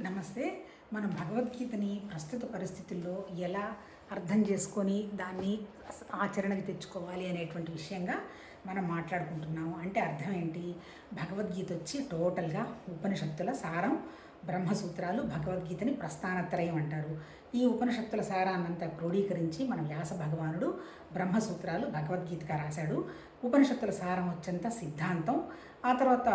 నమస్తే. మనం భగవద్గీతని ప్రస్తుత పరిస్థితుల్లో ఎలా అర్థం చేసుకొని దాన్ని ఆచరణకి తెచ్చుకోవాలి అనేటువంటి విషయంగా మనం మాట్లాడుకుంటున్నాము. అంటే అర్థం ఏంటి? భగవద్గీత వచ్చి టోటల్గా ఉపనిషత్తుల సారం బ్రహ్మసూత్రాలు భగవద్గీతని ప్రస్థానత్రయం అంటారు. ఈ ఉపనిషత్తుల సారాన్నంతా క్రోడీకరించి మన వ్యాస భగవానుడు బ్రహ్మసూత్రాలు భగవద్గీతగా రాశాడు. ఉపనిషత్తుల సారం వచ్చేంత సిద్ధాంతం. ఆ తర్వాత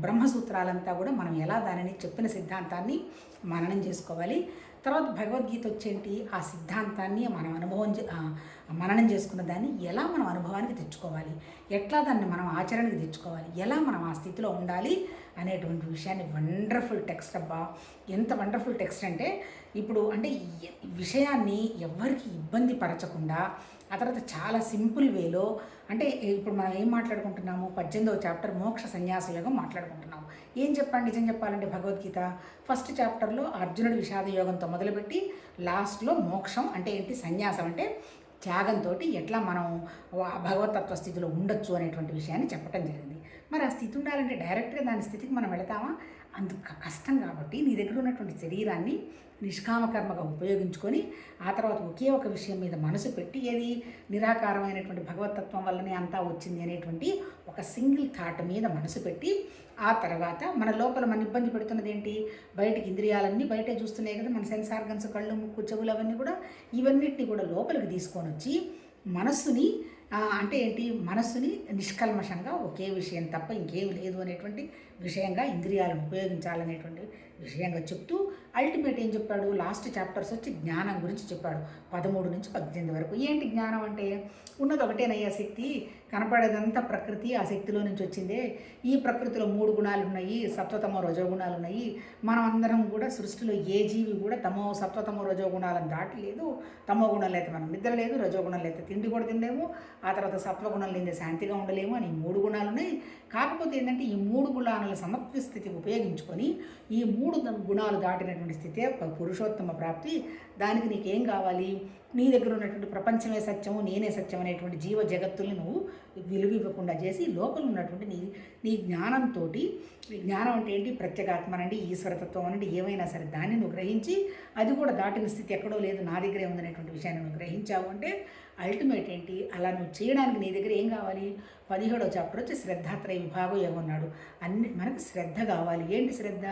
బ్రహ్మసూత్రాలంతా కూడా మనం ఎలా దానిని చెప్పిన సిద్ధాంతాన్ని మననం చేసుకోవాలి? తర్వాత భగవద్గీత వచ్చేంటి? ఆ సిద్ధాంతాన్ని మనం అనుభవం చే- మననం చేసుకున్న దాన్ని ఎలా మనం అనుభవానికి తెచ్చుకోవాలి? ఎట్లా దాన్ని మనం ఆచరణకి తెచ్చుకోవాలి? ఎలా మనం ఆ స్థితిలో ఉండాలి? అనేటువంటి విషయాన్ని వండర్ఫుల్ టెక్స్ట్ అబ్బా. ఎంత వండర్ఫుల్ టెక్స్ట్ అంటే ఇప్పుడు అంటే విషయాన్ని ఎవరికి ఇబ్బంది పరచకుండా ఆ తర్వాత చాలా సింపుల్ వేలో అంటే ఇప్పుడు మనం ఏం మాట్లాడుకుంటున్నాము? పద్దెనిమిదవ చాప్టర్ మోక్ష సన్యాస యోగం మాట్లాడుకుంటున్నాము. ఏం చెప్పండి నిజం చెప్పాలంటే భగవద్గీత ఫస్ట్ చాప్టర్లో అర్జునుడి విషాద యోగంతో మొదలుపెట్టి లాస్ట్లో మోక్షం అంటే ఏంటి? సన్యాసం అంటే త్యాగంతో ఎట్లా మనం భగవతత్వ స్థితిలో ఉండొచ్చు అనేటువంటి విషయాన్ని చెప్పడం జరిగింది. మరి ఆ స్థితి ఉండాలంటే డైరెక్ట్గా దాని స్థితికి మనం వెళతామా? అందుకు కష్టం కాబట్టి నీ దగ్గర ఉన్నటువంటి శరీరాన్ని నిష్కామకర్మగా ఉపయోగించుకొని ఆ తర్వాత ఒకే ఒక విషయం మీద మనసు పెట్టి ఏది నిరాకారమైనటువంటి భగవతత్వం వల్లనే అంతా వచ్చింది అనేటువంటి ఒక సింగిల్ థాట్ మీద మనసు పెట్టి ఆ తర్వాత మన లోపల మన ఇబ్బంది పెడుతున్నది ఏంటి? బయటికి ఇంద్రియాలన్నీ బయటే చూస్తున్నాయి కదా మన సెన్స్ ఆర్గన్స్ కళ్ళు ముక్కు చెవులు అవన్నీ కూడా. ఇవన్నిటిని కూడా లోపలికి తీసుకొని వచ్చి మనస్సుని అంటే ఏంటి? మనస్సుని నిష్కల్మషంగా ఒకే విషయం తప్ప ఇంకేం లేదు అనేటువంటి విషయంగా ఇంద్రియాలను ఉపయోగించాలనేటువంటి విషయంగా చెప్తూ అల్టిమేట్ ఏం చెప్పాడు? లాస్ట్ చాప్టర్స్ వచ్చి జ్ఞానం గురించి చెప్పాడు. పదమూడు నుంచి పద్దెనిమిది వరకు. ఏంటి జ్ఞానం అంటే? ఉన్నది ఒకటేనయ్యా శక్తి. కనపడేదంతా ప్రకృతి ఆ శక్తిలో నుంచి వచ్చిందే. ఈ ప్రకృతిలో మూడు గుణాలు ఉన్నాయి. సత్వతమో రజోగుణాలు ఉన్నాయి. మనం అందరం కూడా సృష్టిలో ఏ జీవి కూడా తమో సత్వతమో రజోగుణాలను దాటలేదు తమో గుణాలు అయితే మనం నిద్ర లేదు రజోగుణాలు అయితే తిండి కూడా తినలేము. ఆ తర్వాత సత్వగుణాలు తిందే శాంతిగా ఉండలేము అని ఈ మూడు గుణాలు ఉన్నాయి. కాకపోతే ఏంటంటే ఈ మూడు గుణాలు సమత్వ స్థితి ఉపయోగించుకొని ఈ మూడు గుణాలు దాటినటువంటి స్థితే ఒక పురుషోత్తమ ప్రాప్తి. దానికి నీకేం కావాలి? నీ దగ్గర ఉన్నటువంటి ప్రపంచమే సత్యము నేనే సత్యం అనేటువంటి జీవ జగత్తుల్ని నువ్వు విలువ ఇవ్వకుండా చేసి లోపల ఉన్నటువంటి నీ నీ జ్ఞానంతో జ్ఞానం అంటే ఏంటి? ప్రత్యేగాత్మ అనండి ఈశ్వరతత్వం అనండి ఏమైనా సరే దాన్ని నువ్వు గ్రహించి అది కూడా దాటిన స్థితి ఎక్కడో లేదు నా దగ్గరే ఉందనేటువంటి విషయాన్ని నువ్వు గ్రహించావు అంటే అల్టిమేట్ ఏంటి? అలా నువ్వు చేయడానికి నీ దగ్గర ఏం కావాలి? పదిహేడో చాప్టర్ వచ్చి శ్రద్ధాత్రయ విభాగం ఏమన్నాడు అన్ని మనకు శ్రద్ధ కావాలి. ఏంటి శ్రద్ధ?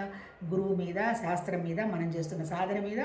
గురువు మీద శాస్త్రం మీద మనం చేస్తున్న సాధన మీద.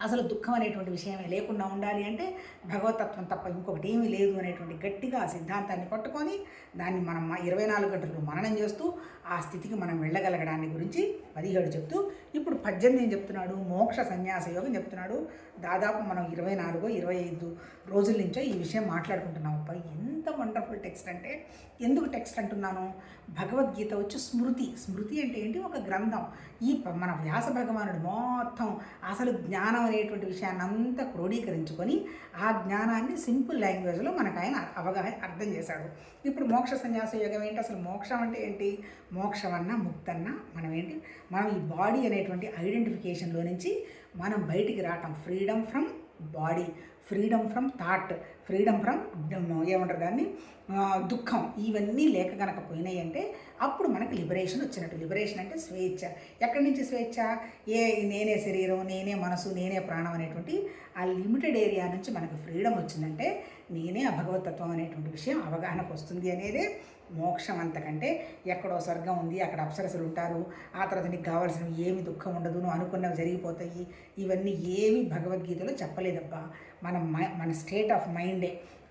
అసలు దుఃఖం అనేటువంటి విషయమే లేకుండా ఉండాలి అంటే భగవతత్వం తప్ప ఇంకొకటి ఏమీ లేదు అనేటువంటి గట్టిగా ఆ సిద్ధాంతాన్ని పట్టుకొని దాన్ని మనం ఇరవై నాలుగు గంటలు మననం చేస్తూ ఆ స్థితికి మనం వెళ్ళగలగడాన్ని గురించి పదిహేడు చెప్తూ ఇప్పుడు పద్దెనిమిది ఏం చెప్తున్నాడు? మోక్ష సన్యాస యోగం చెప్తున్నాడు. దాదాపు మనం ఇరవై నాలుగు ఇరవై ఐదు రోజుల నుంచో ఈ విషయం మాట్లాడుకుంటున్నాం. అబ్బా ఎంత వండర్ఫుల్ టెక్స్ట్ అంటే ఎందుకు టెక్స్ట్ అంటున్నాను? భగవద్గీత వచ్చి స్మృతి. స్మృతి అంటే ఏంటి? ఒక గ్రంథం. ఈ మన వ్యాస భగవానుడు మొత్తం అసలు జ్ఞానం అనేటువంటి విషయాన్ని అంతా క్రోడీకరించుకొని ఆ జ్ఞానాన్ని సింపుల్ లాంగ్వేజ్లో మనకు ఆయన అవగాహన అర్థం చేశాడు. ఇప్పుడు మోక్ష సన్యాస యోగం ఏంటి? అసలు మోక్షం అంటే ఏంటి? మోక్షం అన్న ముక్తన్న మనం ఏంటి? మనం ఈ బాడీ అనేటువంటి ఐడెంటిఫికేషన్లో నుంచి మనం బయటికి రావటం freedom from body freedom from thought freedom from ఏమంటారు దాన్ని? దుఃఖం. ఇవన్నీ లేక గనక పోయినాయి అంటే అప్పుడు మనకి లిబరేషన్ వచ్చినట్టు. లిబరేషన్ అంటే స్వేచ్ఛ. ఎక్కడి నుంచి స్వేచ్ఛ? ఏ నేనే శరీరం నేనే మనసు నేనే ప్రాణం అనేటువంటి ఆ లిమిటెడ్ ఏరియా నుంచి మనకు ఫ్రీడమ్ వచ్చిందంటే నేనే అభగవతత్వం అనేటువంటి విషయం అవగాహనకు వస్తుంది అనేదే మోక్షం అంతకంటే. ఎక్కడో స్వర్గం ఉంది అక్కడ అప్సరసలు ఉంటారు. ఆ తర్వాత నీకు కావాల్సినవి ఏమి దుఃఖం ఉండదు నువ్వు అనుకున్నవి జరిగిపోతాయి. ఇవన్నీ ఏమి భగవద్గీతలో చెప్పలేదబ్బా. మన మన స్టేట్ ఆఫ్ మైండ్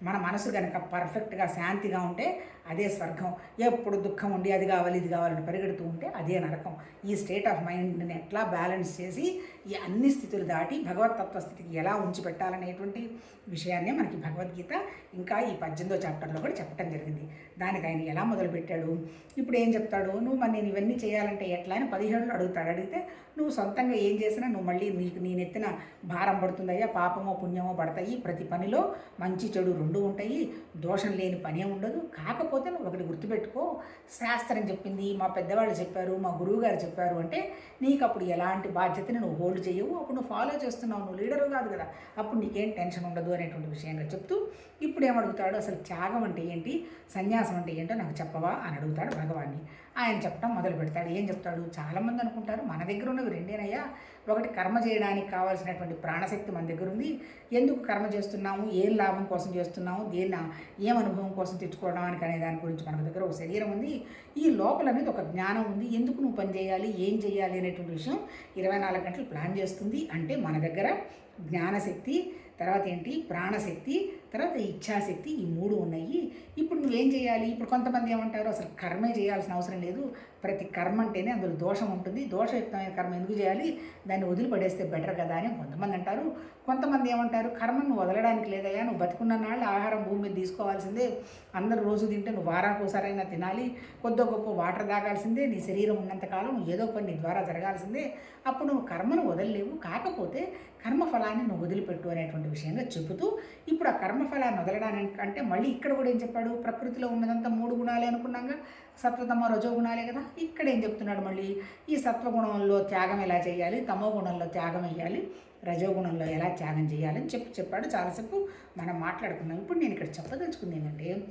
మన మనసు కనుక పర్ఫెక్ట్గా శాంతిగా ఉంటే అదే స్వర్గం. ఎప్పుడు దుఃఖం ఉండి అది కావాలి ఇది కావాలని పరిగెడుతూ ఉంటే అదే నరకం. ఈ స్టేట్ ఆఫ్ మైండ్ని ఎట్లా బ్యాలెన్స్ చేసి ఈ అన్ని స్థితులు దాటి భగవతత్వ స్థితికి ఎలా ఉంచి పెట్టాలనేటువంటి విషయాన్నే మనకి భగవద్గీత ఇంకా ఈ పద్దెనిమిదో చాప్టర్లో కూడా చెప్పడం జరిగింది. దానికి ఆయన ఎలా మొదలుపెట్టాడు? ఇప్పుడు ఏం చెప్తాడు? నువ్వు మరి నేను ఇవన్నీ చేయాలంటే ఎట్లా? అని పదిహేడులో అడుగుతాడు. అడిగితే నువ్వు సొంతంగా ఏం చేసినా నువ్వు మళ్ళీ నీకు నేను ఎత్తిన భారం పడుతుందయ్యా పాపమో పుణ్యమో పడతాయి. ప్రతి పనిలో మంచి చెడు రెండు ఉంటాయి. దోషం లేని పనే ఉండదు. కాకపోతే నువ్వు ఒకటి గుర్తుపెట్టుకో. శాస్త్రం చెప్పింది మా పెద్దవాళ్ళు చెప్పారు మా గురువు గారు చెప్పారు అంటే నీకు అప్పుడు ఎలాంటి బాధ్యతని నువ్వు హోల్డ్ చేయవు. అప్పుడు నువ్వు ఫాలో చేస్తున్నావు నువ్వు లీడరు కాదు కదా. అప్పుడు నీకేం టెన్షన్ ఉండదు అనేటువంటి విషయంగా చెప్తూ ఇప్పుడు ఏమడుగుతాడు అసలు త్యాగం అంటే ఏంటి? సన్యాసం అంటే ఏంటో నాకు చెప్పవా? అని అడుగుతాడు భగవాన్ని. ఆయన చెప్పడం మొదలు పెడతాడు. ఏం చెప్తాడు? చాలామంది అనుకుంటారు మన దగ్గర ఉన్నవి రెండేనయ్యా. ఒకటి కర్మ చేయడానికి కావాల్సినటువంటి ప్రాణశక్తి మన దగ్గర ఉంది. ఎందుకు కర్మ చేస్తున్నాము? ఏం లాభం కోసం చేస్తున్నాము? దేని ఏం అనుభవం కోసం తెచ్చుకోవడానికి అనే దాని గురించి మన దగ్గర ఒక శరీరం ఉంది. ఈ లోపల అనేది ఒక జ్ఞానం ఉంది. ఎందుకు నువ్వు పని చేయాలి? ఏం చేయాలి? అనేటువంటి విషయం ఇరవై నాలుగు గంటలు ప్లాన్ చేస్తుంది. అంటే మన దగ్గర జ్ఞానశక్తి తర్వాత ఏంటి? ప్రాణశక్తి తర్వాత ఇచ్ఛాశక్తి ఈ మూడు ఉన్నాయి. ఇప్పుడు నువ్వేం చేయాలి? ఇప్పుడు కొంతమంది ఏమంటారు అసలు కర్మే చేయాల్సిన అవసరం లేదు. ప్రతి కర్మ అంటేనే అందులో దోషం ఉంటుంది. దోషయుక్తమైన కర్మ ఎందుకు చేయాలి? దాన్ని వదిలిపడేస్తే బెటర్ కదా అని కొంతమంది అంటారు. కొంతమంది ఏమంటారు కర్మను వదలడానికి లేదయ్యా నువ్వు బతుకున్న నాళ్ళు ఆహారం భూమి మీద తీసుకోవాల్సిందే. అందరు రోజు తింటే నువ్వు వారానికి ఒకసారైనా తినాలి. కొద్ది గొప్ప వాటర్ తాగాల్సిందే. నీ శరీరం ఉన్నంతకాలం నువ్వు ఏదో పని నీ ద్వారా జరగాల్సిందే. అప్పుడు నువ్వు కర్మను వదలలేవు. కాకపోతే కర్మఫలాన్ని నువ్వు వదిలిపెట్టు అనేటువంటి విషయంగా చెబుతూ ఇప్పుడు ఆ కర్మ కర్మఫలాన్ని వదలడానికి అంటే మళ్ళీ ఇక్కడ కూడా ఏం చెప్పాడు? ప్రకృతిలో ఉన్నదంతా మూడు గుణాలే అనుకున్నాగా. సత్వతమ రజో గుణాలే కదా. ఇక్కడ ఏం చెప్తున్నాడు మళ్ళీ? ఈ సత్వగుణంలో త్యాగం ఎలా చేయాలి? తమో గుణంలో త్యాగం వేయాలి. రజోగుణంలో ఎలా త్యాగం చేయాలని చెప్పి చెప్పాడు. చాలాసేపు మనం మాట్లాడుకున్నాం. ఇప్పుడు నేను ఇక్కడ చెప్పదలుచుకుంది ఏంటంటే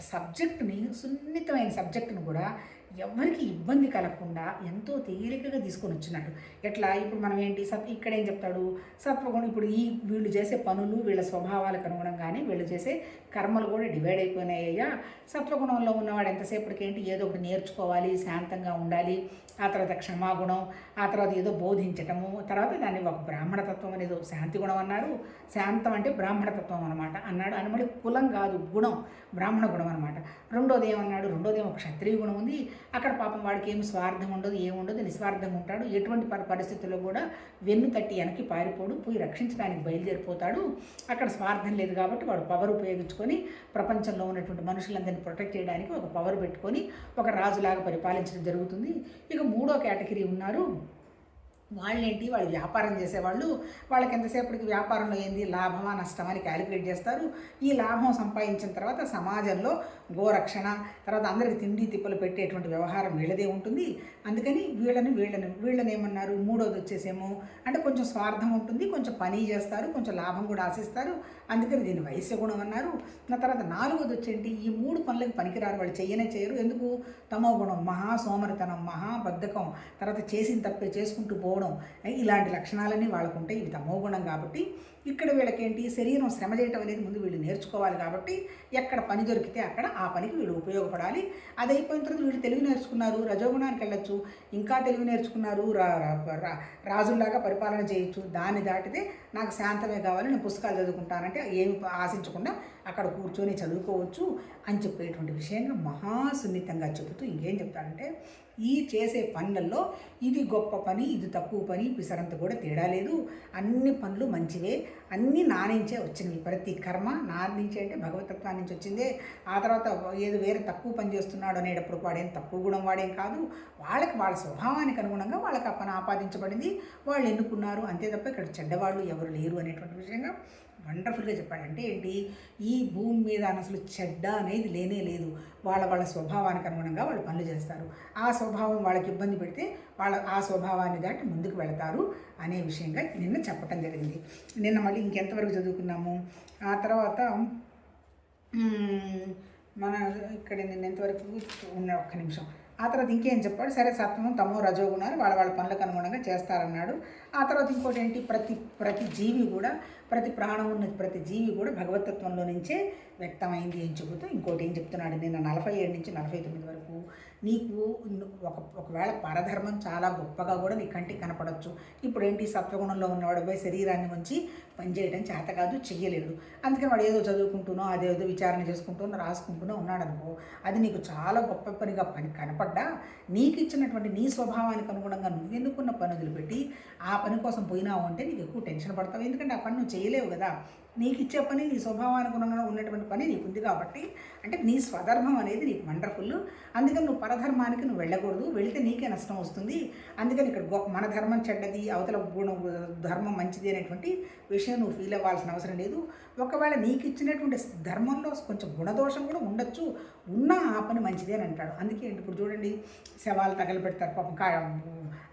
సబ్జెక్టుని సున్నితమైన సబ్జెక్టును కూడా ఎవరికి ఇబ్బంది కలగకుండా ఎంతో తేలికగా తీసుకొని వచ్చినట్టు. ఎట్లా? ఇప్పుడు మనం ఏంటి? సత్ ఇక్కడ ఏం చెప్తాడు? సత్వగుణం ఇప్పుడు ఈ వీళ్ళు చేసే పనులు వీళ్ళ స్వభావాలకు అనుగుణంగానే వీళ్ళు చేసే కర్మలు కూడా డివైడ్ అయిపోయినాయ్యా. సత్వగుణంలో ఉన్నవాడు ఎంతసేపటికి ఏంటి? ఏదో ఒకటి నేర్చుకోవాలి శాంతంగా ఉండాలి. ఆ తర్వాత క్షమాగుణం ఆ తర్వాత ఏదో బోధించటము తర్వాత దాన్ని ఒక బ్రాహ్మణతత్వం అనేది శాంతి గుణం అన్నారు. శాంతం అంటే బ్రాహ్మణతత్వం అనమాట అన్నాడు. అని మళ్ళీ కులం కాదు గుణం. బ్రాహ్మణ గుణం అనమాట రెండోది ఏమన్నాడు? రెండోది ఏమో ఒక క్షత్రియ గుణం ఉంది. అక్కడ పాపం వాడు వాడికి ఏమి స్వార్థం ఉండదు ఏముండదు నిస్వార్థంగా ఉంటాడు. ఎటువంటి పరిస్థితుల్లో కూడా వెన్ను తట్టి వెనక్కి పారిపోడు పోయి రక్షించడానికి బయలుదేరిపోతాడు. అక్కడ స్వార్థం లేదు కాబట్టి వాడు పవర్ ఉపయోగించుకొని ప్రపంచంలో ఉన్నటువంటి మనుషులందరినీ ప్రొటెక్ట్ చేయడానికి ఒక పవర్ పెట్టుకొని ఒక రాజులాగా పరిపాలించడం జరుగుతుంది. ఇక మూడో కేటగిరీ ఉన్నారు వాళ్ళేంటి? వాళ్ళు వ్యాపారం చేసేవాళ్ళు. వాళ్ళకి ఎంతసేపటికి వ్యాపారంలో ఏంది? లాభమా? నష్టమా? అని క్యాలిక్యులేట్ చేస్తారు. ఈ లాభం సంపాదించిన తర్వాత సమాజంలో గోరక్షణ తర్వాత అందరికి తిండి తిప్పలు పెట్టేటువంటి వ్యవహారం వీళ్ళదే ఉంటుంది. అందుకని వీళ్ళని వీళ్ళని వీళ్ళని ఏమన్నారు? మూడోది వచ్చేసేమో అంటే కొంచెం స్వార్థం ఉంటుంది కొంచెం పని చేస్తారు కొంచెం లాభం కూడా ఆశిస్తారు. అందుకని దీన్ని వయస్సు గుణం అన్నారు. నా తర్వాత నాలుగోది వచ్చేంటి? ఈ మూడు పనులకు పనికిరారు వాళ్ళు చేయనే చేయరు. ఎందుకు? తమో గుణం మహా సోమరితనం మహా బద్ధకం. తర్వాత చేసిన తప్పే చేసుకుంటూ పోవడం. ఇలాంటి లక్షణాలన్నీ వాళ్ళకు ఉంటాయి ఇవి తమో గుణం కాబట్టి ఇక్కడ వీళ్ళకేంటి? శరీరం శ్రమ చేయటం అనేది ముందు వీళ్ళు నేర్చుకోవాలి కాబట్టి ఎక్కడ పని దొరికితే అక్కడ ఆ పనికి వీళ్ళు ఉపయోగపడాలి. అది అయిపోయిన తర్వాత వీళ్ళు తెలుగు నేర్చుకున్నారు రజోగుణానికి వెళ్ళచ్చు ఇంకా తెలుగు నేర్చుకున్నారు రా రా- రాజుల్లాగా పరిపాలన చేయొచ్చు. దాన్ని దాటితే నాకు శాంతమే కావాలి నేను పుస్తకాలు చదువుకుంటానంటే ఏమి ఆశించకుండా అక్కడ కూర్చొని చదువుకోవచ్చు అని చెప్పేటువంటి విషయంగా మహాసున్నితంగా చెబుతూ ఇంకేం చెప్తాడంటే ఈ చేసే పనులలో ఇది గొప్ప పని ఇది తక్కువ పని పిసరంత కూడా తేడా లేదు. అన్ని పనులు మంచివే. అన్నీ నా నుంచే వచ్చినవి. ప్రతి కర్మ నా నుంచే అంటే భగవతత్వాన్ని నుంచి వచ్చిందే. ఆ తర్వాత ఏదో వేరే తక్కువ పని చేస్తున్నాడు అనేటప్పుడు వాడేం తక్కువ గుణం వాడేం కాదు. వాళ్ళకి వాళ్ళ స్వభావానికి అనుగుణంగా వాళ్ళకి ఆ పని ఆపాదించబడింది. వాళ్ళు ఎన్నుకున్నారు? అంతే తప్ప ఇక్కడ చెడ్డవాళ్ళు ఎవరు లేరు అనేటువంటి విషయంగా వండర్ఫుల్గా చెప్పాడు అంటే ఏంటి? ఈ భూమి మీద అసలు చెడ్డ అనేది లేనే లేదు. వాళ్ళ వాళ్ళ స్వభావానికి అనుగుణంగా వాళ్ళు పనులు చేస్తారు. ఆ స్వభావం వాళ్ళకి ఇబ్బంది పెడితే వాళ్ళ ఆ స్వభావాన్ని దాటి ముందుకు వెళతారు అనే విషయంగా నిన్న చెప్పటం జరిగింది. నిన్న మళ్ళీ ఇంకెంతవరకు చదువుకున్నాము? ఆ తర్వాత మన ఇక్కడ నిన్న ఎంతవరకు ఉన్న ఒక్క నిమిషం. ఆ తర్వాత ఇంకేం చెప్పాడు? సరే సత్వము తమో రజోగుణాలు వాళ్ళ వాళ్ళ పనులకు అనుగుణంగా చేస్తారన్నాడు. ఆ తర్వాత ఇంకోటి ఏంటి? ప్రతి ప్రతి జీవి కూడా ప్రతి ప్రాణం ఉన్న ప్రతి జీవి కూడా భగవతత్వంలో నుంచే వ్యక్తమైంది అని చెబుతూ ఇంకోటి ఏం చెప్తున్నాడు నేను నలభై ఏడు నుంచి నలభై తొమ్మిది వరకు నీకు ఒక ఒకవేళ పరధర్మం చాలా గొప్పగా కూడా నీ కంటికి కనపడవచ్చు ఇప్పుడు ఏంటి? సత్వగుణంలో ఉన్నవాడు పోయి శరీరాన్ని ఉంచి పనిచేయడం చేత కాదు చెయ్యలేడు. అందుకని వాడు ఏదో చదువుకుంటూనో అదేదో విచారణ చేసుకుంటూనో రాసుకుంటూనో ఉన్నాడు అనుకో అది నీకు చాలా గొప్ప పనిగా పని కనపడ్డా నీకు ఇచ్చినటువంటి నీ స్వభావానికి అనుగుణంగా నువ్వు ఎందుకున్న పని వదిలిపెట్టి ఆ పని కోసం పోయినావు అంటే నీకు ఎక్కువ టెన్షన్ పడతావు. ఎందుకంటే ఆ పని నువ్వు చేయలేవు కదా. నీకు ఇచ్చే పని నీ స్వభావానుగుణంగా ఉన్నటువంటి పని నీకు ఉంది కాబట్టి అంటే నీ స్వధర్మం అనేది నీకు వండర్ఫుల్. అందుకని నువ్వు పరధర్మానికి నువ్వు వెళ్ళకూడదు. వెళితే నీకే నష్టం వస్తుంది. అందుకని ఇక్కడ గొప్ప మన ధర్మం చెడ్డది అవతల గుణం ధర్మం మంచిది అనేటువంటి విషయం నువ్వు ఫీల్ అవ్వాల్సిన అవసరం లేదు. ఒకవేళ నీకు ఇచ్చినటువంటి ధర్మంలో కొంచెం గుణదోషం కూడా ఉండొచ్చు. ఉన్నా ఆ పని మంచిదే అని అంటాడు. అందుకే ఇప్పుడు చూడండి శవాలు తగలబెడతారు పాపం కా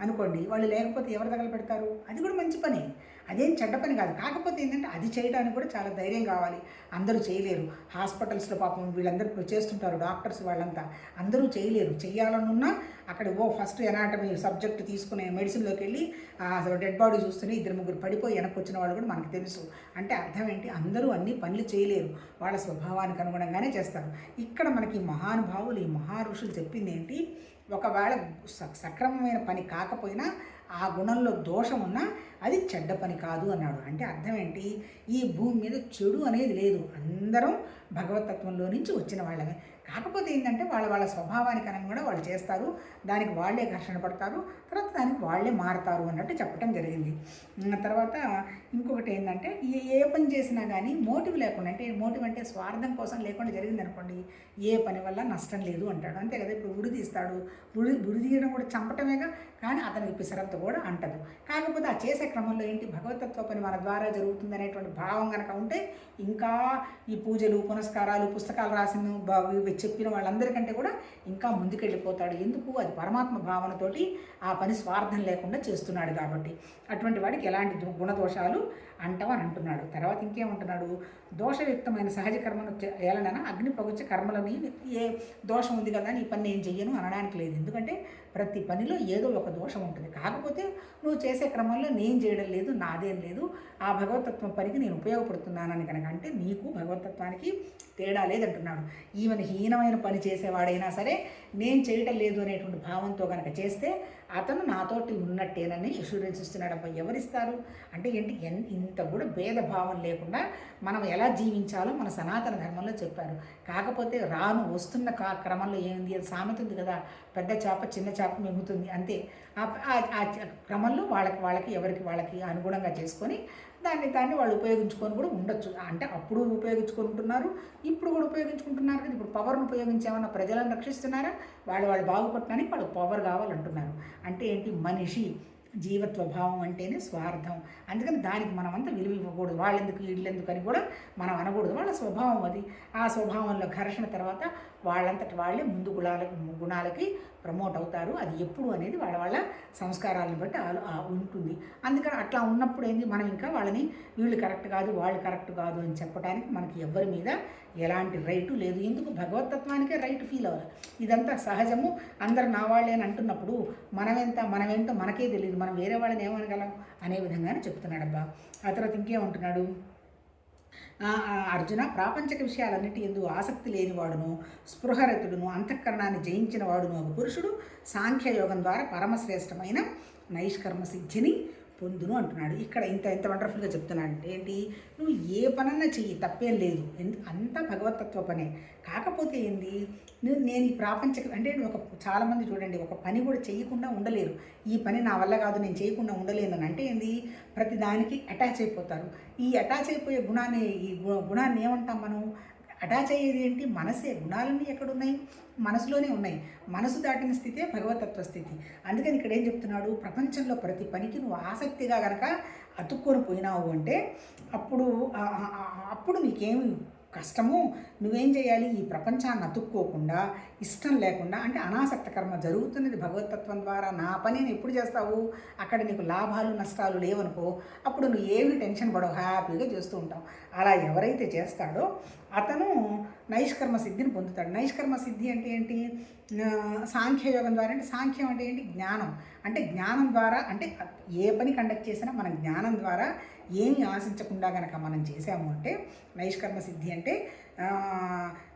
అనుకోండి వాళ్ళు లేకపోతే ఎవరు తగలబెడతారు? అది కూడా మంచి పని. అదేం చెడ్డ పని కాదు. కాకపోతే ఏంటంటే అది చేయడానికి కూడా చాలా ధైర్యం కావాలి. అందరూ చేయలేరు. హాస్పిటల్స్లో పాపం వీళ్ళందరూ చేస్తుంటారు డాక్టర్స్ వాళ్ళంతా. అందరూ చేయలేరు. చేయాలనున్నా అక్కడ ఓ ఫస్ట్ ఎనాటమీ సబ్జెక్ట్ తీసుకునే మెడిసిన్లోకి వెళ్ళి అసలు డెడ్ బాడీ చూస్తూనే ఇద్దరు ముగ్గురు పడిపోయి వెనక్కి వచ్చిన వాళ్ళు కూడా మనకు తెలుసు. అంటే అర్థం ఏంటి? అందరూ అన్ని పనులు చేయలేరు. వాళ్ళ స్వభావానికి అనుగుణంగానే చేస్తారు. ఇక్కడ మనకి ఈ మహానుభావులు ఈ మహా ఋషులు చెప్పింది ఏంటి? ఒకవేళ సక్రమమైన పని కాకపోయినా ఆ గుణంలో దోషం ఉన్నా అది చెడ్డ పని కాదు అన్నాడు. అంటే అర్థం ఏంటి? ఈ భూమి మీద చెడు అనేది లేదు. అందరం భగవతత్వంలో నుంచి వచ్చిన వాళ్ళమే. కాకపోతే ఏంటంటే వాళ్ళ వాళ్ళ స్వభావానికి అనుగుణంగా వాళ్ళు చేస్తారు. దానికి వాళ్ళే ఘర్షణ పడతారు. తర్వాత దానికి వాళ్ళే మారతారు అన్నట్టు చెప్పడం జరిగింది. తర్వాత ఇంకొకటి ఏంటంటే ఏ పని చేసినా కానీ మోటివ్ లేకుండా అంటే మోటివ్ అంటే స్వార్థం కోసం లేకుండా జరిగింది అనుకోండి ఏ పని వల్ల నష్టం లేదు అంటాడు. అంతే కదా ఇప్పుడు ఉడి తీస్తాడు. ఉడి ఉడి తీయడం కూడా చంపటమేగా కానీ అతనికి పిసరంత కూడా అంటదు. కాకపోతే ఆ చేసే క్రమంలో ఏంటి భగవతత్వ పని మన ద్వారా జరుగుతుంది అనేటువంటి భావం కనుక ఉంటే ఇంకా ఈ పూజలు పునస్కారాలు పుస్తకాలు రాసిన చెప్పిన వాళ్ళందరికంటే కూడా ఇంకా ముందుకెళ్ళిపోతాడు. ఎందుకు? అది పరమాత్మ భావనతోటి ఆ పని స్వార్థం లేకుండా చేస్తున్నాడు కాబట్టి. అటువంటి వాడికి ఎలాంటి దు- గుణదోషాలు అంటవని అంటున్నాడు. తర్వాత ఇంకేమంటున్నాడు? దోషయుక్తమైన సహజ కర్మను చే- ఏలనన? అగ్ని పగుచ్చ కర్మలని ఏ దోషం ఉంది కదా అని ఈ పని నేను చెయ్యను అనడానికి లేదు. ఎందుకంటే ప్రతి పనిలో ఏదో ఒక దోషం ఉంటుంది. కాకపోతే నువ్వు చేసే క్రమంలో నేను చేయడం లేదు నాదేం లేదు. ఆ భగవతత్వం పనికి నేను ఉపయోగపడుతున్నానని కనుక అంటే నీకు భగవతత్వానికి తేడా లేదంటున్నాడు. ఈవెన్ హీనమైన పని చేసేవాడైనా సరే నేను చేయటం లేదు అనేటువంటి భావంతో కనుక చేస్తే అతను నాతోటి ఉన్నట్టేనని ఇన్సూరెన్స్ ఇస్తున్నాడు ఎవరిస్తారు? అంటే ఏంటి ఎన్ ఇంత కూడా భేదభావం లేకుండా మనం ఎలా జీవించాలో మన సనాతన ధర్మంలో చెప్పారు. కాకపోతే రాను వస్తున్న కా క్రమంలో ఏంది అది సామెత ఉంది కదా పెద్ద చేప చిన్న చేప మింగుతుంది అంతే. ఆ- క్రమంలో వాళ్ళకి వాళ్ళకి ఎవరికి వాళ్ళకి అనుగుణంగా చేసుకొని దాన్ని దాన్ని వాళ్ళు ఉపయోగించుకొని కూడా ఉండొచ్చు. అంటే అప్పుడు ఉపయోగించుకుంటున్నారు ఇప్పుడు కూడా ఉపయోగించుకుంటున్నారు కదా. ఇప్పుడు పవర్ను ఉపయోగించేమన్నా ప్రజలను రక్షిస్తున్నారా? వాళ్ళు వాళ్ళు బాగుపడటానికి వాళ్ళకి పవర్ కావాలంటున్నారు. అంటే ఏంటి? మనిషి జీవత్వ భావం అంటేనే స్వార్థం. అందుకని దానికి మనం అంతా విలువ ఇవ్వకూడదు. వాళ్ళెందుకు వీళ్ళెందుకు అని కూడా మనం అనకూడదు. వాళ్ళ స్వభావం అది. ఆ స్వభావంలో ఘర్షణ తర్వాత వాళ్ళంతటి వాళ్ళే ముందు గుణాలకి గుణాలకి ప్రమోట్ అవుతారు. అది ఎప్పుడు అనేది వాళ్ళ వాళ్ళ సంస్కారాలను బట్టి ఉంటుంది. అందుకని అట్లా ఉన్నప్పుడు ఏంది మనం ఇంకా వాళ్ళని వీళ్ళు కరెక్ట్ కాదు వాళ్ళు కరెక్ట్ కాదు అని చెప్పడానికి మనకి ఎవరి మీద ఎలాంటి రైటు లేదు. ఎందుకు? భగవతత్వానికే రైట్ ఫీల్ అవ్వాలి. ఇదంతా సహజము. అందరు నా వాళ్ళే అని అంటున్నప్పుడు మనమెంత మనమేంటో మనకే తెలియదు మనం వేరే వాళ్ళని ఏమనగలం? అనే విధంగానే చెప్తున్నాడబ్బా. ఆ తర్వాత ఇంకేమంటున్నాడు? అర్జున ప్రాపంచక విషయాలన్నిటి ఎందు ఆసక్తి లేనివాడును స్పృహరతుడును అంతఃకరణాన్ని జయించిన వాడును ఒక పురుషుడు సాంఖ్యయోగం ద్వారా పరమశ్రేష్టమైన నైష్కర్మ సిద్ధిని పొందును అంటున్నాడు. ఇక్కడ ఇంత ఎంత వండర్ఫుల్గా చెప్తున్నాడు అంటే ఏంటి? నువ్వు ఏ పనన్నా చెయ్యి తప్పేం లేదు. ఎందు అంతా భగవతత్వ పనే. కాకపోతే ఏంది? నువ్వు నేను ఈ ప్రాపంచక అంటే ఒక చాలామంది చూడండి ఒక పని కూడా చేయకుండా ఉండలేరు. ఈ పని నా వల్ల కాదు నేను చేయకుండా ఉండలేను అని. అంటే ఏంది? ప్రతి దానికి అటాచ్ అయిపోతారు. ఈ అటాచ్ అయిపోయే గుణాన్ని ఈ గుణాన్ని ఏమంటాం మనం? అటాచ్ అయ్యేది ఏంటి? మనసే. గుణాలన్నీ ఎక్కడున్నాయి? మనసులోనే ఉన్నాయి. మనసు దాటిన స్థితే భగవతత్వ స్థితి. అందుకని ఇక్కడ ఏం చెప్తున్నాడు? ప్రపంచంలో ప్రతి పనికి నువ్వు ఆసక్తిగా కనుక అతుక్కొని పోయినావు అంటే అప్పుడు అప్పుడు నీకేమి కష్టము. నువ్వేం చేయాలి? ఈ ప్రపంచాన్ని అతుక్కోకుండా ఇష్టం లేకుండా అంటే అనాసక్త కర్మ జరుగుతున్నది భగవతత్వం ద్వారా. నా పని నేను ఎప్పుడు చేస్తావు? అక్కడ నీకు లాభాలు నష్టాలు లేవనుకో అప్పుడు నువ్వు ఏమి టెన్షన్ పడవు. హ్యాపీగా చేస్తూ ఉంటావు. అలా ఎవరైతే చేస్తాడో అతను నైష్కర్మ సిద్ధిని పొందుతాడు. నైష్కర్మ సిద్ధి అంటే ఏంటి? సాంఖ్యయోగం ద్వారా అంటే సాంఖ్యం అంటే ఏంటి? జ్ఞానం. అంటే జ్ఞానం ద్వారా అంటే ఏ పని కండక్ట్ చేసినా మన జ్ఞానం ద్వారా ఏమి ఆశించకుండా కనుక మనం చేసాము అంటే నైష్కర్మ సిద్ధి అంటే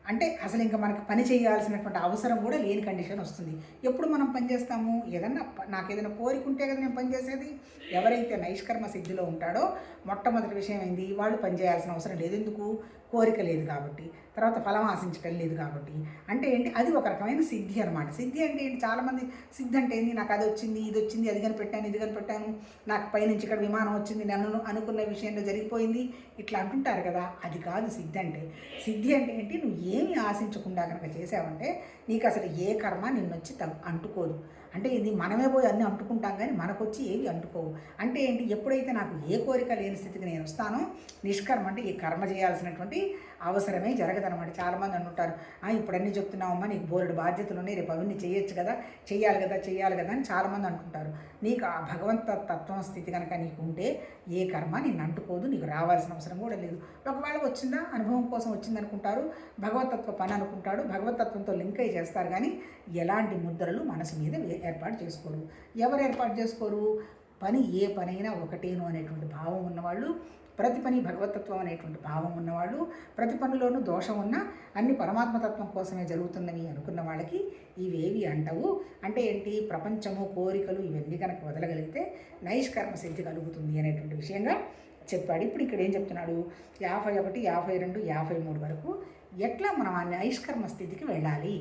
అంటే అసలు ఇంకా మనకి పని చేయాల్సినటువంటి అవసరం కూడా లేని కండిషన్ వస్తుంది. ఎప్పుడు మనం పని చేస్తాము? ఏదన్నా నాకు ఏదైనా కోరిక ఉంటే కదా నేను పని చేసేది? ఎవరైతే నైష్కర్మ సిద్ధిలో ఉంటాడో మొట్టమొదటి విషయం ఏంది? వాళ్ళు పని చేయాల్సిన అవసరం లేదు ఎందుకు కోరిక లేదు కాబట్టి తర్వాత ఫలం ఆశించటం లేదు కాబట్టి. అంటే ఏంటి? అది ఒక రకమైన సిద్ధి అనమాట సిద్ధి అంటే ఏంటి? చాలామంది సిద్ధి అంటే ఏంటి నాకు అది వచ్చింది ఇది వచ్చింది అది కనిపెట్టాను ఇది కనిపెట్టాను నాకు పైనుంచి ఇక్కడ విమానం వచ్చింది నన్ను అనుకున్న విషయంలో జరిగిపోయింది ఇట్లా అంటుంటారు కదా. అది కాదు సిద్ధి అంటే. సిద్ధి అంటే ఏంటి? నువ్వు ఏమి ఆశించకుండా కనుక చేసావంటే నీకు అసలు ఏ కర్మ నిన్నొచ్చి తగ్గు అంటుకోదు. అంటే ఇది మనమే పోయి అన్నీ అంటుకుంటాం కానీ మనకొచ్చి ఏవి అంటుకోవు. అంటే ఏంటి? ఎప్పుడైతే నాకు ఏ కోరిక లేని స్థితికి నేను వస్తానో నిష్కర్మ అంటే ఈ కర్మ చేయాల్సినటువంటి అవసరమే జరగదనమాట చాలామంది అంటుంటారు ఇప్పుడన్నీ చెప్తున్నావమ్మా నీకు బోలెడు బాధ్యతలు ఉన్నాయి రేపు అవన్నీ చేయొచ్చు కదా చేయాలి కదా చేయాలి కదా అని చాలామంది అనుకుంటారు నీకు ఆ భగవంత తత్వం స్థితి కనుక నీకు ఉంటే ఏ కర్మ నేను అంటుకోదు నీకు రావాల్సిన అవసరం కూడా లేదు. ఒకవేళ వచ్చిందా అనుభవం కోసం వచ్చింది అనుకుంటారు భగవతత్వ పని అనుకుంటాడు భగవతత్వంతో లింక్ అయి చేస్తారు కానీ ఎలాంటి ముద్రలు మనసు మీద ఏర్పాటు చేసుకోరు. ఎవరు ఏర్పాటు చేసుకోరు? పని ఏ పనైనా ఒకటేను అనేటువంటి భావం ఉన్నవాళ్ళు ప్రతి పని భగవతత్వం అనేటువంటి భావం ఉన్నవాళ్ళు ప్రతి పనిలోనూ దోషం ఉన్నా అన్ని పరమాత్మతత్వం కోసమే జరుగుతున్నవి అనుకున్న వాళ్ళకి ఇవేవి అంటవు. అంటే ఏంటి? ప్రపంచము కోరికలు ఇవన్నీ కనుక వదలగలిగితే నైష్కర్మ సిద్ధి కలుగుతుంది అనేటువంటి విషయంగా చెప్పాడు. ఇప్పుడు ఇక్కడ ఏం చెప్తున్నాడు? యాభై ఒకటి యాభై రెండు యాభై మూడు వరకు ఎట్లా మనం ఆ నైష్కర్మ స్థితికి వెళ్ళాలి?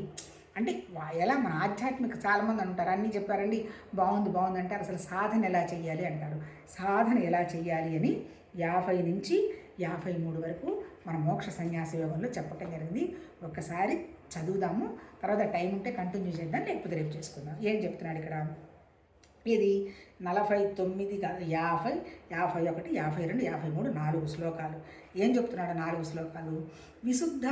అంటే ఎలా మన ఆధ్యాత్మిక చాలామంది అంటారు అన్నీ చెప్పారండి బాగుంది బాగుంది అంటారు అసలు సాధన ఎలా చేయాలి అంటారు. సాధన ఎలా చేయాలి అని యాభై నుంచి యాభై మూడు వరకు మన మోక్ష సన్యాస యోగంలో చెప్పటం జరిగింది. ఒక్కసారి చదువుదాము తర్వాత టైం ఉంటే కంటిన్యూ చేద్దాం లేకపోతే రేపు చేసుకుందాం. ఏం చెప్తున్నాడు ఇక్కడ? ఇది నలభై తొమ్మిది కాదు యాభై యాభై ఒకటి యాభై రెండు యాభై మూడు నాలుగు శ్లోకాలు. ఏం చెప్తున్నాడు నాలుగు శ్లోకాలు? విశుద్ధ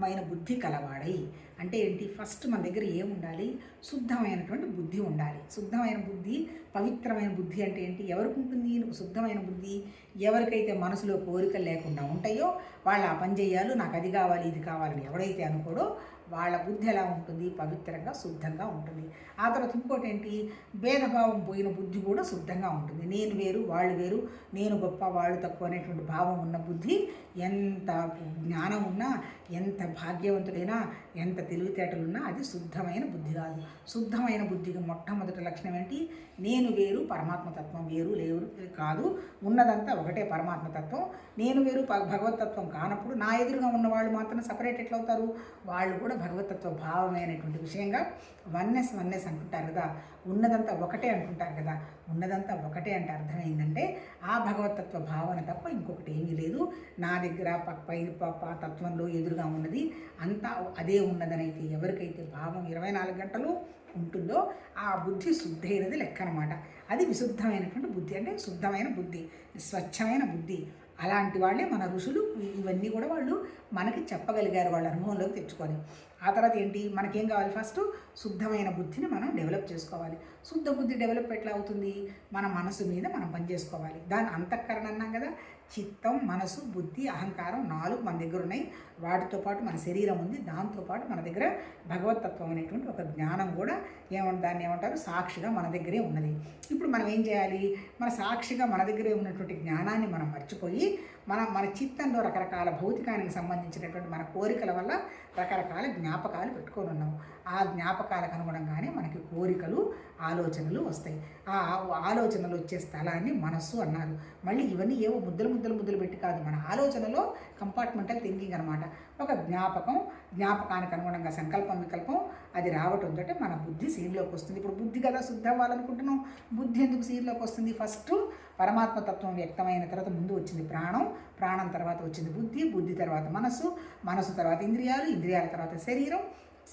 మైన బుద్ధి కలవాడై. అంటే ఏంటి? ఫస్ట్ మన దగ్గర ఏముండాలి? శుద్ధమైనటువంటి బుద్ధి ఉండాలి. శుద్ధమైన బుద్ధి పవిత్రమైన బుద్ధి అంటే ఏంటి? ఎవరికి ఉంటుంది? శుద్ధమైన బుద్ధి ఎవరికైతే మనసులో కోరికలు లేకుండా ఉంటాయో వాళ్ళు ఆ పని చేయాలి నాకు అది కావాలి ఇది కావాలని ఎవడైతే అనుకోడో వాళ్ళ బుద్ధి ఎలా ఉంటుంది పవిత్రంగా శుద్ధంగా ఉంటుంది. ఆ తర్వాత ఇంకోటి ఏంటి? భేదభావం పోయిన బుద్ధి కూడా శుద్ధంగా ఉంటుంది. నేను వేరు వాళ్ళు వేరు నేను గొప్ప వాళ్ళు తక్కువ అనేటువంటి భావం ఉన్న బుద్ధి ఎంత జ్ఞానం ఉన్నా ఎంత భాగ్యవంతుడైనా ఎంత తెలివితేటలున్నా అది శుద్ధమైన బుద్ధి కాదు. శుద్ధమైన బుద్ధికి మొట్టమొదటి లక్షణం ఏంటి? నేను వేరు పరమాత్మతత్వం వేరు లేవు కాదు. ఉన్నదంతా ఒకటే పరమాత్మతత్వం నేను వేరు భగవతత్వం కానప్పుడు నా ఎదురుగా ఉన్న వాళ్ళు మాత్రం సపరేట్ ఎట్లవుతారు? వాళ్ళు కూడా భగవతత్వ భావమైనటువంటి విషయంగా వన్నెస్ వన్నెస్ అంటుంటారు కదా. ఉన్నదంతా ఒకటే అంటుంటారు కదా. ఉన్నదంతా ఒకటే అంటే అర్థమైందంటే ఆ భగవతత్వ భావన తప్ప ఇంకొకటి ఏమీ లేదు. నా దగ్గర ప- పై ప- ప- తత్వంలో ఎదురుగా ఉన్నది. అంతా అదే ఉన్నదనైతే ఎవరికైతే భావం ఇరవై నాలుగు గంటలు ఉంటుందో ఆ బుద్ధి శుద్ధైనది లెక్క అనమాట అది విశుద్ధమైనటువంటి బుద్ధి అంటే శుద్ధమైన బుద్ధి స్వచ్ఛమైన బుద్ధి. అలాంటి వాళ్ళే మన ఋషులు. ఇవన్నీ కూడా వాళ్ళు మనకి చెప్పగలిగారు వాళ్ళ అనుభవంలోకి తెచ్చుకొని. ఆ తర్వాత ఏంటి? మనకేం కావాలి ఫస్ట్? శుద్ధమైన బుద్ధిని మనం డెవలప్ చేసుకోవాలి. శుద్ధ బుద్ధి డెవలప్ ఎట్లా అవుతుంది? మన మనసు మీద మనం పనిచేసుకోవాలి. దాని అంతఃకరణ అన్నాం కదా? చిత్తం మనసు బుద్ధి అహంకారం నాలుగు మన దగ్గర ఉన్నాయి. వాటితో పాటు మన శరీరం ఉంది. దాంతోపాటు మన దగ్గర భగవతత్వం అనేటువంటి ఒక జ్ఞానం కూడా ఏమంట దాన్ని ఏమంటారు? సాక్షిగా మన దగ్గరే ఉన్నది. ఇప్పుడు మనం ఏం చేయాలి? మన సాక్షిగా మన దగ్గరే ఉన్నటువంటి జ్ఞానాన్ని మనం మర్చిపోయి మన మన చిత్తంలో రకరకాల భౌతికానికి సంబంధించినటువంటి మన కోరికల వల్ల రకరకాల జ్ఞాపకాలు పెట్టుకొని ఉన్నాం. ఆ జ్ఞాపకాలకు అనుగుణంగానే మనకి కోరికలు ఆలోచనలు వస్తాయి. ఆ ఆలోచనలు వచ్చే స్థలాన్ని మనస్సు అన్నారు. మళ్ళీ ఇవన్నీ ఏవో ముద్దలు ముద్దలు ముద్దలు పెట్టి కాదు మన ఆలోచనలో కంపార్ట్మెంటల్ థింకింగ్ అనమాట ఒక జ్ఞాపకం జ్ఞాపకానికి అనుగుణంగా సంకల్పం వికల్పం అది రావటంతో మన బుద్ధి సీన్లోకి వస్తుంది. ఇప్పుడు బుద్ధి కదా శుద్ధ అవ్వాలనుకుంటున్నాం. బుద్ధి ఎందుకు సీన్లోకి వస్తుంది? ఫస్ట్ పరమాత్మ తత్వం వ్యక్తమైన తర్వాత ముందు వచ్చింది ప్రాణం. ప్రాణం తర్వాత వచ్చింది బుద్ధి. బుద్ధి తర్వాత మనస్సు. మనసు తర్వాత ఇంద్రియాలు. ఇంద్రియాల తర్వాత శరీరం.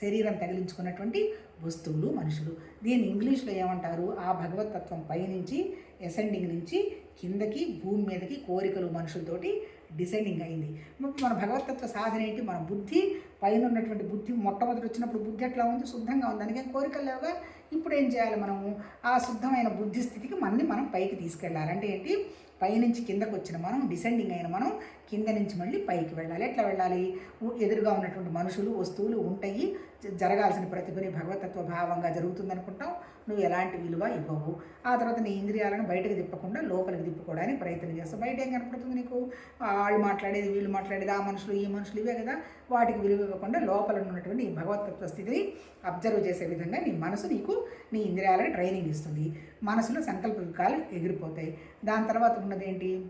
శరీరం తగిలించుకున్నటువంటి వస్తువులు మనుషులు. దీన్ని ఇంగ్లీష్లో ఏమంటారు? ఆ భగవతత్వం పైనుంచి ఎసెండింగ్ నుంచి కిందకి భూమి మీదకి కోరికలు మనుషులతోటి డిసెండింగ్ అయింది. మన భగవతత్వ సాధన ఏంటి? మన బుద్ధి పైన ఉన్నటువంటి బుద్ధి మొట్టమొదటి వచ్చినప్పుడు బుద్ధి ఎట్లా ఉంది? శుద్ధంగా ఉంది. దానికి కోరికలు లేవుగా? ఇప్పుడు ఏం చేయాలి మనము? ఆ శుద్ధమైన బుద్ధి స్థితికి మనని మనం పైకి తీసుకెళ్ళాలి. అంటే ఏంటి? పైనుంచి కిందకు వచ్చిన మనం డిసెండింగ్ అయిన మనం కింద నుంచి మళ్ళీ పైకి వెళ్ళాలి. ఎట్లా వెళ్ళాలి? ఎదురుగా ఉన్నటువంటి మనుషులు వస్తువులు ఉంటాయి. జ- జరగాల్సిన ప్రతిభని భగవతత్వ భావంగా జరుగుతుందనుకుంటాం నువ్వు ఎలాంటి విలువ ఇవ్వవు. ఆ తర్వాత నీ ఇంద్రియాలను బయటకు తిప్పకుండా లోపలికి తిప్పుకోవడానికి ప్రయత్నం చేస్తావు. బయట ఏం కనపడుతుంది నీకు? వాళ్ళు మాట్లాడేది వీళ్ళు మాట్లాడేది ఆ మనుషులు ఈ మనుషులు ఇవే కదా. వాటికి విలువ ఇవ్వకుండా లోపల ఉన్నటువంటి భగవతత్వ స్థితిని అబ్జర్వ్ చేసే విధంగా నీ మనసు నీకు నీ ఇంద్రియాలను ట్రైనింగ్ ఇస్తుంది. మనసులో సంకల్ప వికాలు ఎగిరిపోతాయి. దాని తర్వాత ఉన్నదేంటి?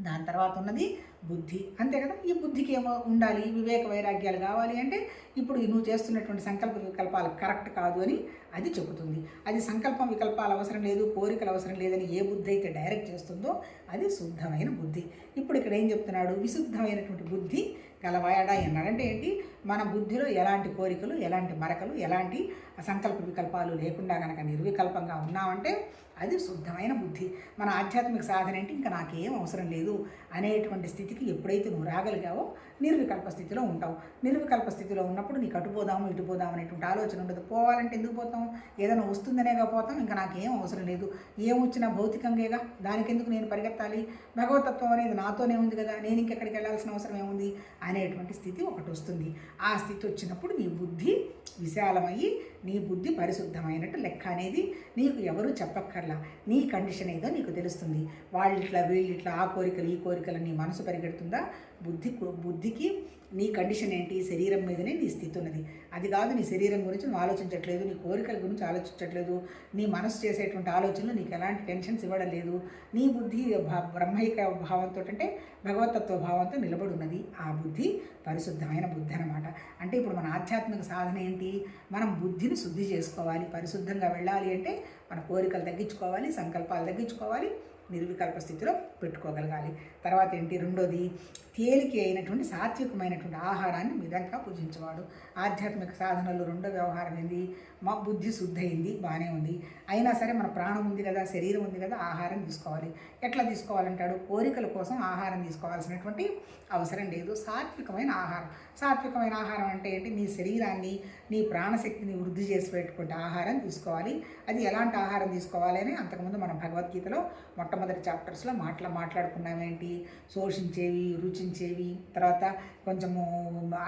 దాని తర్వాత ఉన్నది బుద్ధి. అంతే కదా? ఈ బుద్ధికి ఏమో ఉండాలి వివేక వైరాగ్యాలు కావాలి అంటే ఇప్పుడు నువ్వు చేస్తున్నటువంటి సంకల్ప వికల్పాలు కరెక్ట్ కాదు అని అది చెబుతుంది. అది సంకల్పం వికల్పాలు అవసరం లేదు కోరికలు అవసరం లేదని ఏ బుద్ధి అయితే డైరెక్ట్ చేస్తుందో అది శుద్ధమైన బుద్ధి. ఇప్పుడు ఇక్కడ ఏం చెప్తున్నాడు? విశుద్ధమైనటువంటి బుద్ధి గలవాయడా అన్నాడంటే ఏంటి? మన బుద్ధిలో ఎలాంటి కోరికలు ఎలాంటి మరకలు ఎలాంటి సంకల్ప వికల్పాలు లేకుండా కనుక నిర్వికల్పంగా ఉన్నామంటే అది శుద్ధమైన బుద్ధి. మన ఆధ్యాత్మిక సాధన ఏంటి ఇంకా నాకేం అవసరం లేదు అనేటువంటి స్థితికి ఎప్పుడైతే నువ్వు రాగలిగావో నిర్వికల్ప స్థితిలో ఉంటావు. నిర్వికల్ప స్థితిలో ఉన్నప్పుడు నీకు అటు పోదాము అనేటువంటి ఆలోచన ఉండదు. పోవాలంటే ఎందుకు పోతాం? ఏదైనా వస్తుందనేగా పోతాం. ఇంకా నాకేం అవసరం లేదు. ఏం వచ్చినా భౌతికంగాగా? దానికి ఎందుకు నేను పరిగెత్తాలి? భగవతత్వం అనేది నాతోనే ఉంది కదా నేను ఇంకెక్కడికి వెళ్ళాల్సిన అవసరం ఏముంది? అనేటువంటి స్థితి ఒకటి వస్తుంది. ఆ స్థితి వచ్చినప్పుడు నీ బుద్ధి విశాలమయ్యి నీ బుద్ధి పరిశుద్ధమైనట్టు లెక్క అనేది నీకు ఎవరు చెప్పక్కర్లా. నీ కండిషన్ ఏదో నీకు తెలుస్తుంది. వాళ్ళిట్లా వీళ్ళిట్లా ఆ కోరికలు ఈ కోరికలు నీ మనసు పరిగెడుతుందా? బుద్ధి బుద్ధికి నీ కండిషన్ ఏంటి? శరీరం మీదనే నీ స్థితి ఉన్నది. అది కాదు నీ శరీరం గురించి నువ్వు ఆలోచించట్లేదు నీ కోరికల గురించి ఆలోచించట్లేదు నీ మనసు చేసేటువంటి ఆలోచనలు నీకు ఎలాంటి టెన్షన్స్ ఇవ్వడం లేదు. నీ బుద్ధి భా- బ్రహ్మైక భావంతో అంటే భగవతత్వ భావంతో నిలబడి ఉన్నది ఆ బుద్ధి పరిశుద్ధమైన బుద్ధి అనమాట అంటే ఇప్పుడు మన ఆధ్యాత్మిక సాధన ఏంటి? మనం బుద్ధిని శుద్ధి చేసుకోవాలి పరిశుద్ధంగా వెళ్ళాలి అంటే మన కోరికలు తగ్గించుకోవాలి సంకల్పాలు తగ్గించుకోవాలి నిర్వికల్ప స్థితిలో పెట్టుకోగలగాలి. తర్వాత ఏంటి? రెండోది తేలిక అయినటువంటి సాత్వికమైనటువంటి ఆహారాన్ని మితంగా పూజించేవాడు. ఆధ్యాత్మిక సాధనలు రెండో వ్యవహారం ఏంది? మా బుద్ధి శుద్ధి అయింది బాగానే ఉంది. అయినా సరే మన ప్రాణం ఉంది కదా శరీరం ఉంది కదా ఆహారం తీసుకోవాలి. ఎట్లా తీసుకోవాలంటాడు? కోరికల కోసం ఆహారం తీసుకోవాల్సినటువంటి అవసరం లేదు. సాత్వికమైన ఆహారం. సాత్వికమైన ఆహారం అంటే ఏంటి? నీ శరీరాన్ని నీ ప్రాణశక్తిని వృద్ధి చేసి పెట్టుకుంటే ఆహారం తీసుకోవాలి. అది ఎలాంటి ఆహారం తీసుకోవాలి అని అంతకుముందు మనం భగవద్గీతలో మొట్ట మొట్టమొదటి చాప్టర్స్లో మాట్లా మాట్లాడుకున్నామేంటి? శోషించేవి రుచించేవి తర్వాత కొంచెము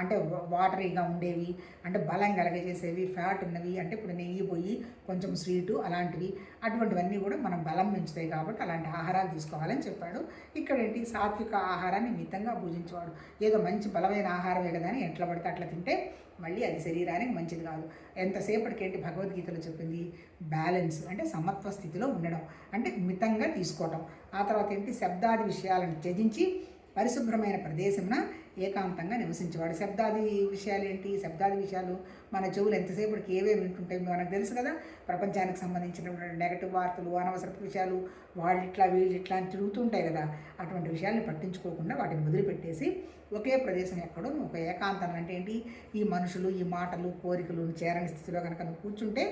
అంటే వాటరీగా ఉండేవి అంటే బలం కలగజేసేవి ఫ్యాట్ ఉన్నవి అంటే ఇప్పుడు నెయ్యి పోయి కొంచెం స్వీటు అలాంటివి. అటువంటివన్నీ కూడా మనం బలం పెంచుతాయి కాబట్టి అలాంటి ఆహారాలు తీసుకోవాలని చెప్పాడు. ఇక్కడ ఏంటి సాత్విక ఆహారాన్ని మితంగా పూజించేవాడు. ఏదో మంచి బలమైన ఆహారమే కదా అని ఎట్లా పడితే అట్లా తింటే మళ్ళీ అది శరీరానికి మంచిది కాదు. ఎంతసేపటికేంటి భగవద్గీతలో చెప్పింది? బ్యాలెన్స్ అంటే సమత్వ స్థితిలో ఉండడం. అంటే మితంగా తీసుకోవటం. ఆ తర్వాత ఏంటి? శబ్దాది విషయాలను త్యజించి పరిశుభ్రమైన ప్రదేశమున ఏకాంతంగా నివసించేవాడు. శబ్దాది విషయాలు ఏంటి? శబ్దాది విషయాలు మన చెవులు ఎంతసేపటికి ఏవేవి వింటుంటాయి మనకు తెలుసు కదా. ప్రపంచానికి సంబంధించిన నెగటివ్ వార్తలు అనవసర విషయాలు వాళ్ళు ఇట్లా వీళ్ళు ఇట్లా అని తిరుగుతుంటాయి కదా. అటువంటి విషయాల్ని పట్టించుకోకుండా వాటిని వదిలిపెట్టేసి ఒకే ప్రదేశం ఎక్కడో ఒక ఏకాంతం అంటే ఏంటి? ఈ మనుషులు ఈ మాటలు కోరికలు చేరని స్థితిలో కనుక నువ్వు కూర్చుంటే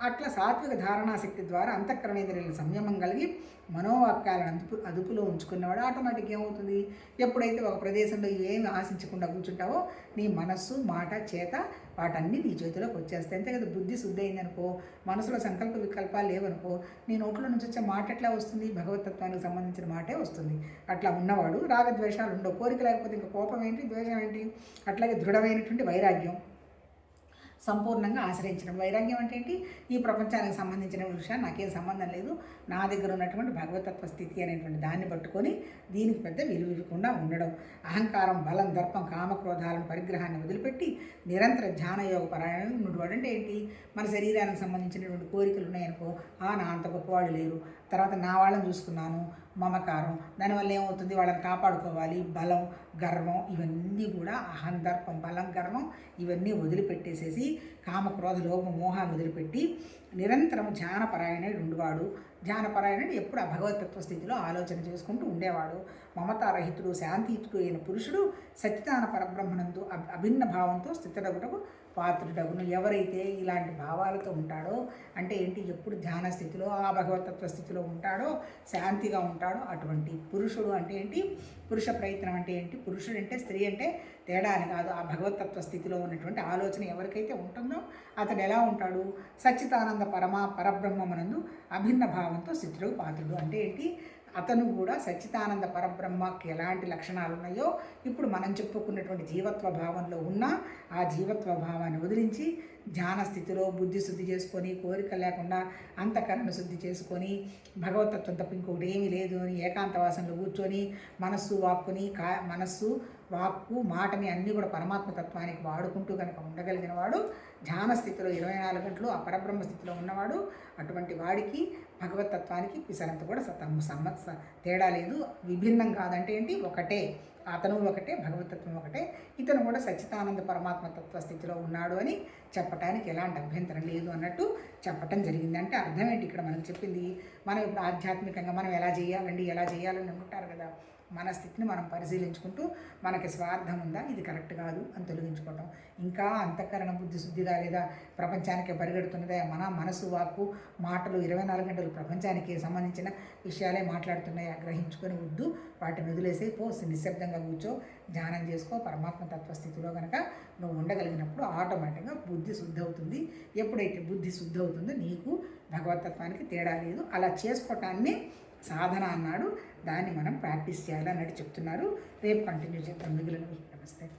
అట్లా సాత్విక ధారణాశక్తి ద్వారా అంతఃకరణేంద్రియాల సంయమం కలిగి మనోవాక్యాలను అదుపు అదుపులో ఉంచుకున్నవాడు ఆటోమేటిక్ ఏమవుతుంది? ఎప్పుడైతే ఒక ప్రదేశంలో ఏమి ఆశించకుండా కూర్చుంటావో నీ మనస్సు మాట చేత వాటన్నీ నీ చేతిలోకి వచ్చేస్తాయి. అంతే కదా బుద్ధి శుద్ధి అయిందనుకో మనసులో సంకల్ప వికల్పాలు లేవనుకో నీ నోట్లో నుంచి వచ్చే మాట ఎట్లా వస్తుంది? భగవతత్వానికి సంబంధించిన మాటే వస్తుంది. అట్లా ఉన్నవాడు రాగద్వేషాలు ఉండవు. కోరిక లేకపోతే ఇంకా కోపం ఏంటి? ద్వేషం ఏంటి? అట్లాగే దృఢమైనటువంటి వైరాగ్యం. సంపూర్ణంగా ఆశ్రయించడం. వైరాగ్యం అంటే ఏంటి? ఈ ప్రపంచానికి సంబంధించిన విషయాలు నాకేం సంబంధం లేదు. నా దగ్గర ఉన్నటువంటి భగవతత్వ స్థితి అనేటువంటి దాన్ని పట్టుకొని దీనికి పెద్ద విలువ ఇవ్వకుండా ఉండడం. అహంకారం బలం దర్పం కామక్రోధాలను పరిగ్రహాన్ని వదిలిపెట్టి నిరంతర ధ్యానయోగ పరాయణం ఉన్నటువంటి అంటే ఏంటి? మన శరీరానికి సంబంధించినటువంటి కోరికలు ఉన్నాయనుకో ఆ నా అంత గొప్పవాళ్ళు లేరు. తర్వాత నా వాళ్ళని చూసుకున్నాను. మమకారం. దానివల్ల ఏమవుతుంది? వాళ్ళని కాపాడుకోవాలి. బలం గర్వం ఇవన్నీ కూడా అహందర్పం బలం గర్వం ఇవన్నీ వదిలిపెట్టేసేసి కామక్రోధ లోప మోహాన్ని వదిలిపెట్టి నిరంతరం ధ్యానపరాయణుడు ఉండేవాడు. ధ్యానపరాయణుడు ఎప్పుడు ఆ భగవతత్వ స్థితిలో ఆలోచన చేసుకుంటూ ఉండేవాడు. మమతారహితుడు శాంతియుతుడు అయిన పురుషుడు సత్యదాన పరబ్రహ్మణంతో అభిన్న భావంతో స్థితుడగుటకు పాత్రుడగును. ఎవరైతే ఇలాంటి భావాలతో ఉంటాడో అంటే ఏంటి? ఎప్పుడు ధ్యాన స్థితిలో ఆ భగవతత్వ స్థితిలో ఉంటాడో శాంతిగా ఉంటాడో అటువంటి పురుషుడు అంటే ఏంటి? పురుష ప్రయత్నం అంటే ఏంటి? పురుషుడు అంటే స్త్రీ అంటే తేడా అని కాదు. ఆ భగవతత్వ స్థితిలో ఉన్నటువంటి ఆలోచన ఎవరికైతే ఉంటుందో అతడు ఎలా ఉంటాడు? సచ్చిదానంద పరమా పరబ్రహ్మమునందు అభిన్న భావంతో స్థితిలో పాత్రుడు అంటే ఏంటి? అతను కూడా సచ్చిదానంద పరబ్రహ్మకి ఎలాంటి లక్షణాలు ఉన్నాయో ఇప్పుడు మనం చెప్పుకున్నటువంటి జీవత్వ భావంలో ఉన్న ఆ జీవత్వ భావాన్ని వదిలించి ధ్యాన స్థితిలో బుద్ధి శుద్ధి చేసుకొని కోరిక లేకుండా అంతఃకరణ శుద్ధి చేసుకొని భగవతత్వం తప్ప ఇంకొకటి ఏమీ లేదు అని ఏకాంతవాసంలో కూర్చొని మనస్సు వాక్కుని కా మనస్సు వాక్కు మాటని అన్నీ కూడా పరమాత్మ తత్వానికి వాడుకుంటూ కనుక ఉండగలిగిన వాడు ధ్యాన స్థితిలో ఇరవై నాలుగు గంటలు అపరబ్రహ్మ స్థితిలో ఉన్నవాడు అటువంటి వాడికి భగవతత్వానికి పిసరంత కూడా సతం సమ్మత్ స- తేడా లేదు. విభిన్నం కాదంటే ఏంటి? ఒకటే. అతను ఒకటే భగవతత్వం ఒకటే. ఇతను కూడా సచ్చితానంద పరమాత్మ తత్వ స్థితిలో ఉన్నాడు అని చెప్పటానికి ఎలాంటి అభ్యంతరం లేదు అన్నట్టు చెప్పటం జరిగింది. అంటే అర్థం ఏంటి? ఇక్కడ మనకు చెప్పింది మనం ఇప్పుడు ఆధ్యాత్మికంగా మనం ఎలా చేయాలండి? ఎలా చేయాలని అనుకుంటారు కదా. మన స్థితిని మనం పరిశీలించుకుంటూ మనకి స్వార్థం ఉందా? ఇది కరెక్ట్ కాదు అని తొలగించుకోవటం. ఇంకా అంతఃకరణ బుద్ధి శుద్ధిగా లేదా ప్రపంచానికి పరిగెడుతున్నదా మన మనసు వాక్కు మాటలు ఇరవై నాలుగు గంటలు ప్రపంచానికి సంబంధించిన విషయాలే మాట్లాడుతున్నాయా గ్రహించుకొని వద్దు. వాటిని వదిలేసే పో నిశ్శబ్దంగా కూర్చో ధ్యానం చేసుకో పరమాత్మ తత్వ స్థితిలో కనుక నువ్వు ఉండగలిగినప్పుడు ఆటోమేటిక్గా బుద్ధి శుద్ధి అవుతుంది ఎప్పుడైతే బుద్ధి శుద్ధి అవుతుందో నీకు భగవతత్వానికి తేడా లేదు. అలా చేసుకోవటాన్ని సాధన అన్నాడు. దాన్ని మనం ప్రాక్టీస్ చేయాలి అన్నట్టు చెప్తున్నారు. రేపు కంటిన్యూ చేద్దాం. మిగిలిన. నమస్తే.